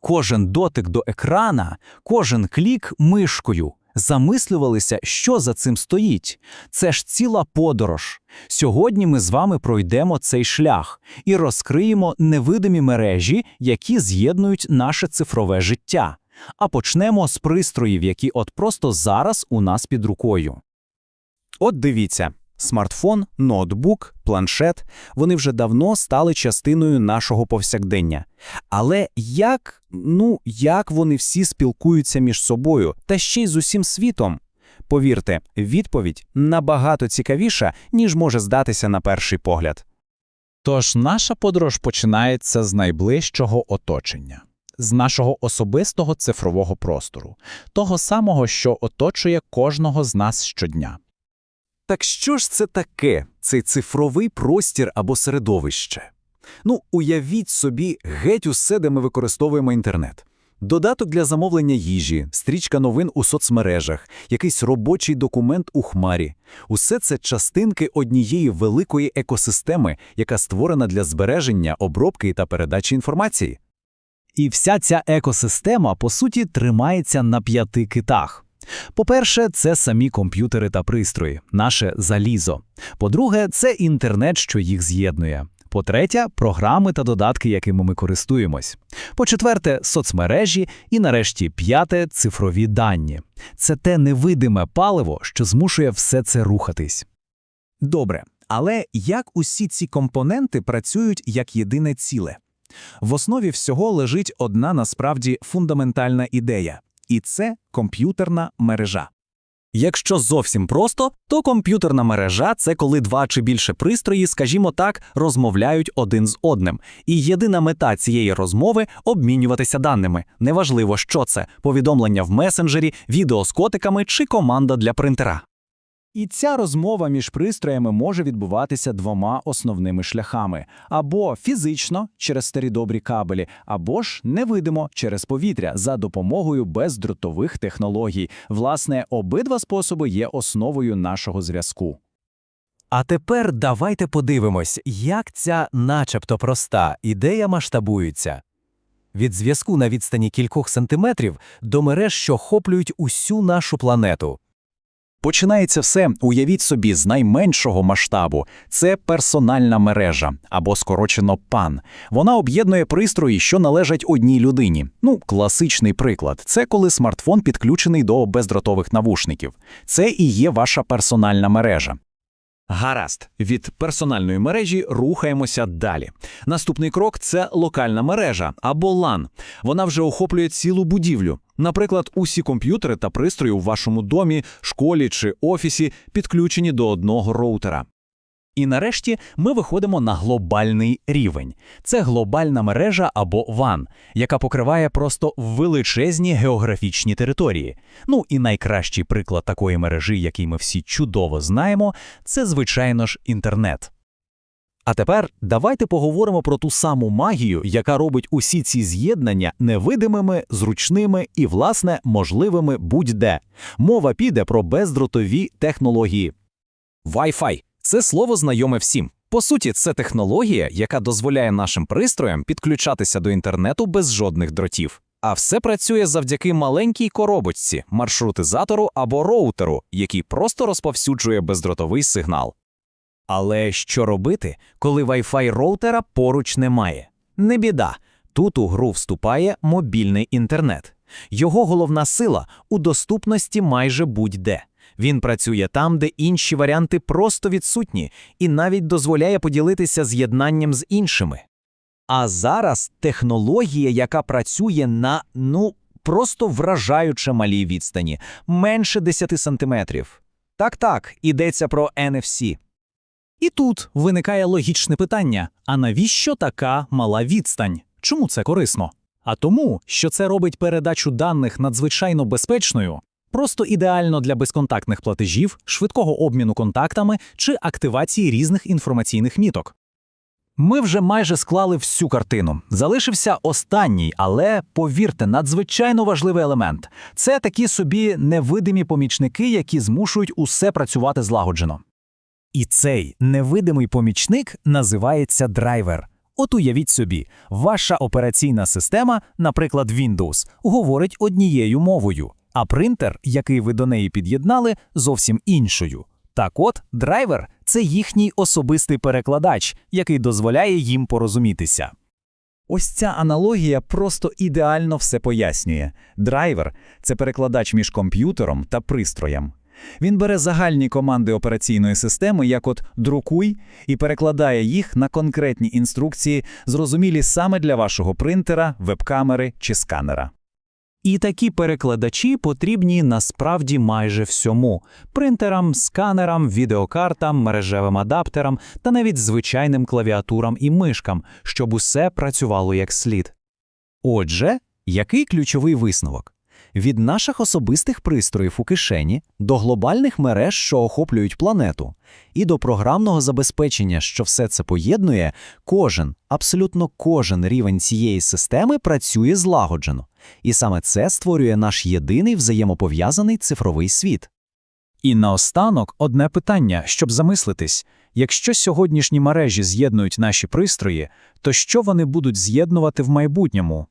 кожен дотик до екрана, кожен клік мишкою. Замислювалися, що за цим стоїть. Це ж ціла подорож. Сьогодні ми з вами пройдемо цей шлях і розкриємо невидимі мережі, які з'єднують наше цифрове життя. А почнемо з пристроїв, які от просто зараз у нас під рукою. От дивіться, смартфон, ноутбук, планшет вони вже давно стали частиною нашого повсякдення. Але як, ну, як вони всі спілкуються між собою та ще й з усім світом? Повірте, відповідь набагато цікавіша, ніж може здатися на перший погляд. Тож наша подорож починається з найближчого оточення, з нашого особистого цифрового простору, того самого, що оточує кожного з нас щодня. Так що ж це таке, цей цифровий простір або середовище? Ну, уявіть собі геть усе, де ми використовуємо інтернет. Додаток для замовлення їжі, стрічка новин у соцмережах, якийсь робочий документ у хмарі. Усе це частинки однієї великої екосистеми, яка створена для збереження, обробки та передачі інформації. І вся ця екосистема, по суті, тримається на п'яти китах. По-перше, це самі комп'ютери та пристрої, наше залізо. По-друге, це інтернет, що їх з'єднує. По-третє, програми та додатки, якими ми користуємось. По-четверте, соцмережі. І нарешті п'яте цифрові дані. Це те невидиме паливо, що змушує все це рухатись. Добре, але як усі ці компоненти працюють як єдине ціле? В основі всього лежить одна насправді фундаментальна ідея, і це комп'ютерна мережа. Якщо зовсім просто, то комп'ютерна мережа це коли два чи більше пристрої, скажімо так, розмовляють один з одним. І єдина мета цієї розмови обмінюватися даними. Неважливо, що це повідомлення в месенджері, відео з котиками чи команда для принтера. І ця розмова між пристроями може відбуватися двома основними шляхами: або фізично через старі добрі кабелі, або ж невидимо через повітря за допомогою бездротових технологій. Власне, обидва способи є основою нашого зв'язку. А тепер давайте подивимось, як ця начебто проста ідея масштабується. Від зв'язку на відстані кількох сантиметрів до мереж, що охоплюють усю нашу планету. Починається все, уявіть собі, з найменшого масштабу. Це персональна мережа або скорочено ПАН. Вона об'єднує пристрої, що належать одній людині. Ну, класичний приклад це коли смартфон підключений до бездротових навушників. Це і є ваша персональна мережа. Гаразд, від персональної мережі рухаємося далі. Наступний крок це локальна мережа або LAN. Вона вже охоплює цілу будівлю. Наприклад, усі комп'ютери та пристрої у вашому домі, школі чи офісі підключені до одного роутера. І нарешті ми виходимо на глобальний рівень. Це глобальна мережа або WAN, яка покриває просто величезні географічні території. Ну і найкращий приклад такої мережі, який ми всі чудово знаємо, це, звичайно ж, інтернет. А тепер давайте поговоримо про ту саму магію, яка робить усі ці з'єднання невидимими, зручними і, власне, можливими будь-де. Мова піде про бездротові технології. Wi-Fi – це слово знайоме всім. По суті, це технологія, яка дозволяє нашим пристроям підключатися до інтернету без жодних дротів. А все працює завдяки маленькій коробочці, маршрутизатору або роутеру, який просто розповсюджує бездротовий сигнал. Але що робити, коли Wi-Fi роутера поруч немає? Не біда. Тут у гру вступає мобільний інтернет. Його головна сила у доступності майже будь-де. Він працює там, де інші варіанти просто відсутні, і навіть дозволяє поділитися з'єднанням з іншими. А зараз технологія, яка працює на ну просто вражаюче малій відстані, менше 10 сантиметрів. Так так, йдеться про NFC. І тут виникає логічне питання: а навіщо така мала відстань? Чому це корисно? А тому, що це робить передачу даних надзвичайно безпечною, просто ідеально для безконтактних платежів, швидкого обміну контактами чи активації різних інформаційних міток. Ми вже майже склали всю картину. Залишився останній, але повірте, надзвичайно важливий елемент. Це такі собі невидимі помічники, які змушують усе працювати злагоджено. І цей невидимий помічник називається драйвер. От уявіть собі, ваша операційна система, наприклад, Windows, говорить однією мовою, а принтер, який ви до неї під'єднали, зовсім іншою. Так от, драйвер це їхній особистий перекладач, який дозволяє їм порозумітися. Ось ця аналогія просто ідеально все пояснює. Драйвер – це перекладач між комп'ютером та пристроєм. Він бере загальні команди операційної системи, як от «друкуй», і перекладає їх на конкретні інструкції, зрозумілі саме для вашого принтера, веб-камери чи сканера. І такі перекладачі потрібні насправді майже всьому: принтерам, сканерам, відеокартам, мережевим адаптерам та навіть звичайним клавіатурам і мишкам, щоб усе працювало як слід. Отже, який ключовий висновок? Від наших особистих пристроїв у кишені до глобальних мереж, що охоплюють планету, і до програмного забезпечення, що все це поєднує, кожен, абсолютно кожен рівень цієї системи працює злагоджено. І саме це створює наш єдиний взаємопов'язаний цифровий світ. І наостанок одне питання, щоб замислитись: якщо сьогоднішні мережі з'єднують наші пристрої, то що вони будуть з'єднувати в майбутньому?